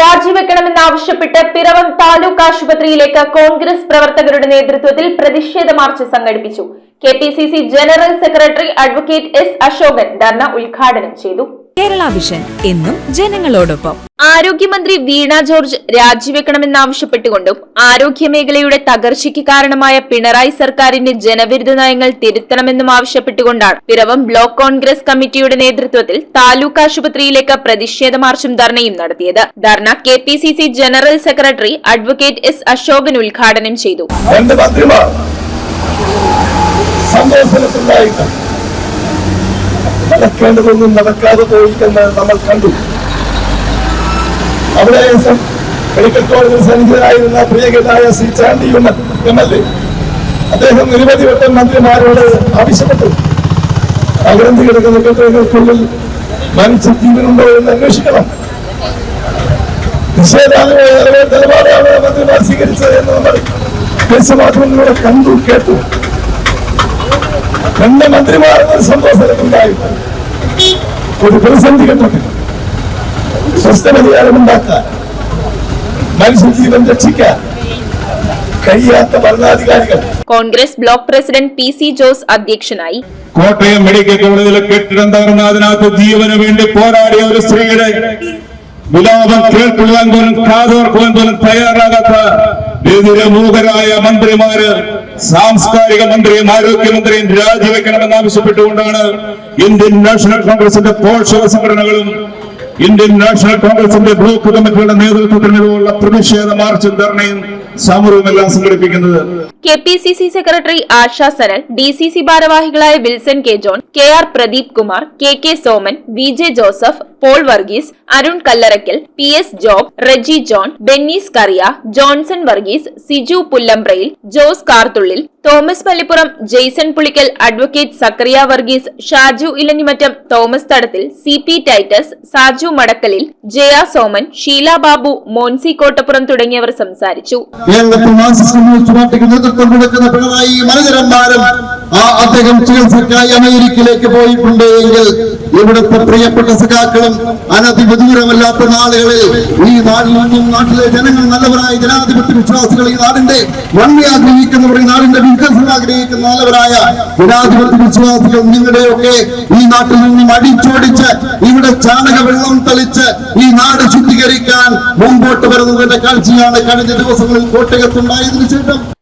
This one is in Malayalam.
രാജിവെക്കണമെന്നാവശ്യപ്പെട്ട് പിറവം താലൂക്ക് ആശുപത്രിയിലേക്ക് കോൺഗ്രസ് പ്രവർത്തകരുടെ നേതൃത്വത്തിൽ പ്രതിഷേധ മാർച്ച് സംഘടിപ്പിച്ചു. K general secretary advocate S Ashokan dharna ഉദ്ഘാടനം ചെയ്തു. കേരള വിഷൻ എന്നും ജനങ്ങളോടൊപ്പം. ആരോഗ്യമന്ത്രി വീണ ജോർജ് രാജിവെക്കണമെന്നാവശ്യപ്പെട്ടുകൊണ്ടും ആരോഗ്യമേഖലയുടെ തകർച്ചയ്ക്ക് കാരണമായ പിണറായി സർക്കാരിന്റെ ജനവിരുദ്ധ നയങ്ങൾ തിരുത്തണമെന്നും ആവശ്യപ്പെട്ടുകൊണ്ടാണ് പിറവം ബ്ലോക്ക് കോൺഗ്രസ് കമ്മിറ്റിയുടെ നേതൃത്വത്തിൽ താലൂക്ക് ആശുപത്രിയിലേക്ക് പ്രതിഷേധ മാർച്ചും ധർണയും നടത്തിയത്. Dharna K P C C general secretary advocate S Ashokan ഉദ്ഘാടനം ചെയ്തു. നടക്കേണ്ടതൊന്നും നടക്കാതെ പോയിട്ടെന്ന് നമ്മൾ കണ്ടു. അവിടെ സം- മെഡിക്കൽ കോളേജിൽ സന്നിഹിതനായിരുന്ന പ്രിയകനായ Shri Chandy M L A. അദ്ദേഹം നിരവധി വട്ടം മന്ത്രിമാരോട് ആവശ്യപ്പെട്ടു. അഗ്രന്ഥി കിടക്കുന്ന കെട്ടിടങ്ങൾക്കുള്ളിൽ മനുഷ്യ ജീവനുണ്ടോ എന്ന് അന്വേഷിക്കണം. നിഷേധാത്മക നിലപാട് നിലപാടാണ് മന്ത്രിമാർ സ്വീകരിച്ചത് എന്ന് നമ്മൾ ദേശമാധ്യമങ്ങളിലൂടെ കണ്ടു കേട്ടു. രണ്ട് മന്ത്രിമാർ സംഭവസ്ഥലത്തുണ്ടായി ഒരു പ്രതിസന്ധി ഘട്ടത്തിൽ സ്വസ്ഥപരിഹാരമുണ്ടാക്കാൻ മനുഷ്യജീവൻ രക്ഷിക്കാൻ കഴിയാത്ത ഭരണാധികാരികൾ. Congress block president P C Jose അധ്യക്ഷനായി കോട്ടയം മെഡിക്കൽ കോളേജിലെ കെട്ടിടം തകർന്ന അതിനകത്ത് ജീവന് വേണ്ടി പോരാടിയ ഒരു സ്ത്രീയുടെ വിലാപം കേൾക്കുവാൻ പോലും കാതോർക്കുവാൻ പോലും തയ്യാറാകാത്ത ബധിരമൂകരായ മന്ത്രിമാര് സാംസ്കാരിക മന്ത്രിയും ആരോഗ്യമന്ത്രിയും രാജിവെക്കണമെന്ന് ആവശ്യപ്പെട്ടുകൊണ്ടാണ് ഇന്ത്യൻ നാഷണൽ കോൺഗ്രസിന്റെ പോഷക സംഘടനകളും ഇന്ത്യൻ നാഷണൽ കോൺഗ്രസിന്റെ ബ്ലോക്ക് കമ്മിറ്റിയുടെ നേതൃത്വത്തിനുള്ള പ്രതിഷേധ മാർച്ചും ധർണയും സമരവും എല്ലാം സംഘടിപ്പിക്കുന്നത്. K P C C secretary Asha Sanal D C C ഭാരവാഹികളായ Wilson K John K R Pradeep Kumar K K Soman V J Joseph Paul Varghese Arun Kallarackal P S Job Reji John Bennies Kuriya Johnson Varghese Siju Pullambrayil Jose Karthullil Thomas Pallippuram Jaison Pulickal advocate Zacharia Varghese Shaju Elanjimattam Thomas Thadathil C P Titus Saju Madakkalil Jaya Soman Sheela Babu Monsy Kottappuram തുടങ്ങിയവർ സംസാരിച്ചു. പാർട്ടിക്ക് പിണറായി മനോജരന്മാരും ആ അദ്ദേഹം ചികിത്സക്കായി അമേരിക്കയിലേക്ക് പോയിട്ടുണ്ട് എങ്കിൽ ഇവിടുത്തെ പ്രിയപ്പെട്ട സഖാക്കളും അനധിവിദൂരമല്ലാത്ത നാളുകളിൽ ഈ നാട്ടിൽ നിന്നും നാട്ടിലെ ജനങ്ങൾ നല്ലവരായ ജനാധിപത്യ വിശ്വാസികൾ ഈ നാടിന്റെ നന്മ ആഗ്രഹിക്കുന്നവർ ഈ നാടിന്റെ വികസനം ആഗ്രഹിക്കുന്ന നല്ലവരായ ജനാധിപത്യ വിശ്വാസികൾ നിങ്ങളുടെയൊക്കെ ഈ നാട്ടിൽ നിന്നും അടിച്ചോടിച്ച് ഇവിടെ ചാണക വെള്ളം തളിച്ച് ഈ നാട് ശുദ്ധീകരിക്കാൻ മുമ്പോട്ട് വരുന്നതിന്റെ കാഴ്ചയാണ് കഴിഞ്ഞ ദിവസങ്ങളിൽ കോട്ടയത്തുണ്ടായതിനു ശേഷം